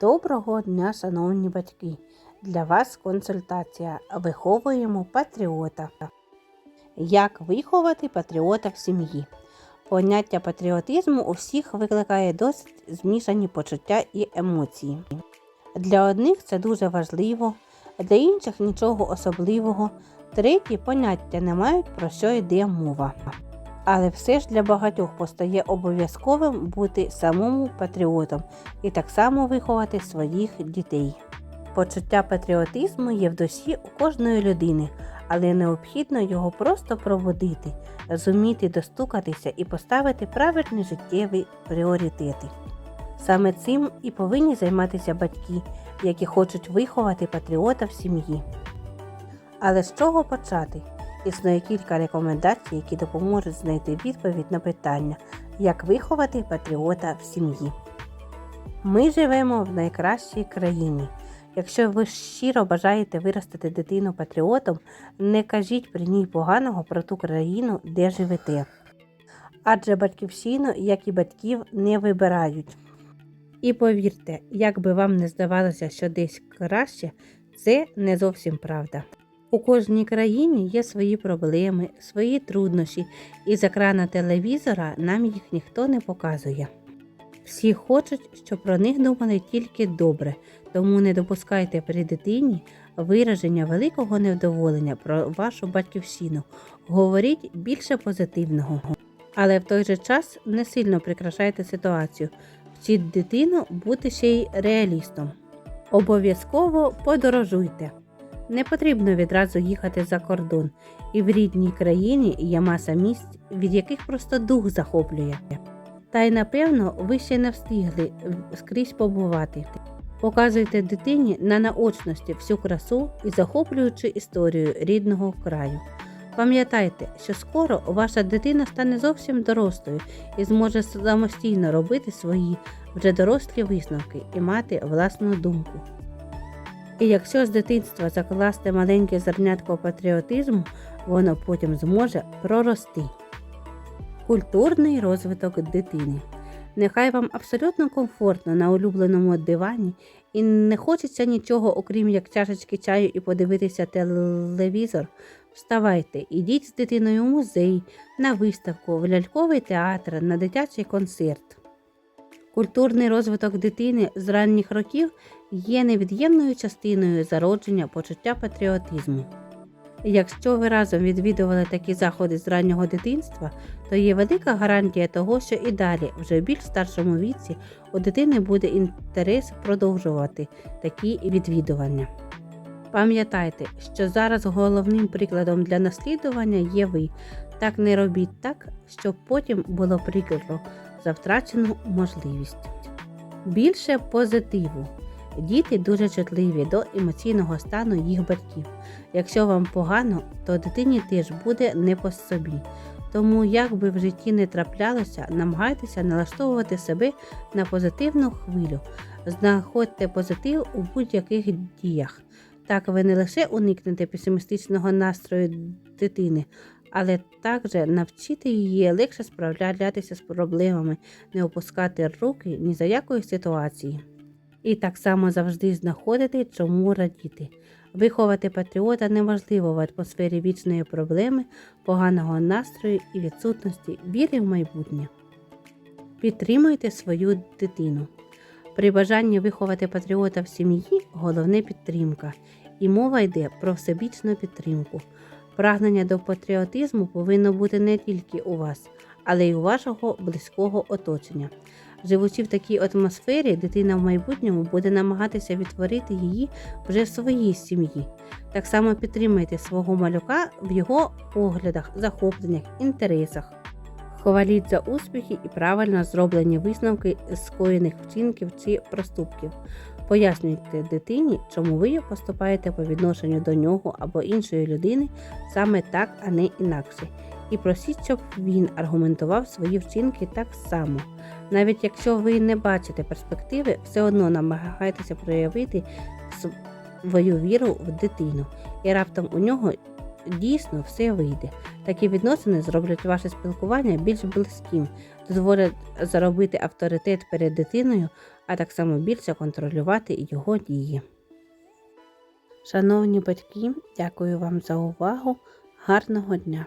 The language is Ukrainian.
Доброго дня, шановні батьки! Для вас консультація. Виховуємо патріота. Як виховати патріота в сім'ї? Поняття патріотизму у всіх викликає досить змішані почуття і емоції. Для одних це дуже важливо, для інших нічого особливого, треті поняття не мають про що йде мова. Але все ж для багатьох постає обов'язковим бути самому патріотом і так само виховати своїх дітей. Почуття патріотизму є в душі у кожної людини, але необхідно його просто проводити, зуміти достукатися і поставити правильні життєві пріоритети. Саме цим і повинні займатися батьки, які хочуть виховати патріота в сім'ї. Але з чого почати? Існує кілька рекомендацій, які допоможуть знайти відповідь на питання, як виховати патріота в сім'ї. Ми живемо в найкращій країні. Якщо ви щиро бажаєте виростити дитину патріотом, не кажіть при ній поганого про ту країну, де живете. Адже батьківщину, як і батьків, не вибирають. І повірте, як би вам не здавалося, що десь краще, це не зовсім правда. У кожній країні є свої проблеми, свої труднощі, і з екрана телевізора нам їх ніхто не показує. Всі хочуть, щоб про них думали тільки добре, тому не допускайте при дитині вираження великого невдоволення про вашу батьківщину. Говоріть більше позитивного. Але в той же час не сильно прикрашайте ситуацію. Вчіть дитину бути ще й реалістом. Обов'язково подорожуйте. Не потрібно відразу їхати за кордон, і в рідній країні є маса місць, від яких просто дух захоплює. Та й напевно ви ще не встигли скрізь побувати. Показуйте дитині на наочності всю красу і захоплюючу історію рідного краю. Пам'ятайте, що скоро ваша дитина стане зовсім дорослою і зможе самостійно робити свої вже дорослі висновки і мати власну думку. І якщо з дитинства закласти маленьке зернятко патріотизму, воно потім зможе прорости. Культурний розвиток дитини. Нехай вам абсолютно комфортно на улюбленому дивані і не хочеться нічого, окрім як чашечки чаю і подивитися телевізор. Вставайте, ідіть з дитиною в музей, на виставку, в ляльковий театр, на дитячий концерт. Культурний розвиток дитини з ранніх років є невід'ємною частиною зародження почуття патріотизму. Якщо ви разом відвідували такі заходи з раннього дитинства, то є велика гарантія того, що і далі, вже в більш старшому віці, у дитини буде інтерес продовжувати такі відвідування. Пам'ятайте, що зараз головним прикладом для наслідування є ви. Так не робіть так, щоб потім було прикро за втрачену можливість. Більше позитиву. Діти дуже чутливі до емоційного стану їх батьків. Якщо вам погано, то дитині теж буде не по собі. Тому, як би в житті не траплялося, намагайтеся налаштовувати себе на позитивну хвилю, знаходьте позитив у будь-яких діях. Так ви не лише уникнете песимістичного настрою дитини, але також навчити її легше справлятися з проблемами, не опускати руки ні за якої ситуації. І так само завжди знаходити, чому радіти. Виховати патріота неможливо в атмосфері вічної проблеми, поганого настрою і відсутності віри в майбутнє. Підтримуйте свою дитину. При бажанні виховати патріота в сім'ї головне підтримка, і мова йде про всебічну підтримку. Прагнення до патріотизму повинно бути не тільки у вас, але й у вашого близького оточення. Живучи в такій атмосфері, дитина в майбутньому буде намагатися відтворити її вже в своїй сім'ї. Так само підтримайте свого малюка в його поглядах, захопленнях, інтересах. Хваліть за успіхи і правильно зроблені висновки скоєних вчинків чи проступків. Пояснюйте дитині, чому ви поступаєте по відношенню до нього або іншої людини саме так, а не інакше. І просіть, щоб він аргументував свої вчинки так само. Навіть якщо ви не бачите перспективи, все одно намагайтеся проявити свою віру в дитину, і раптом у нього дійсно все вийде. Такі відносини зроблять ваше спілкування більш близьким, дозволять заробити авторитет перед дитиною, а так само більше контролювати його дії. Шановні батьки, дякую вам за увагу. Гарного дня!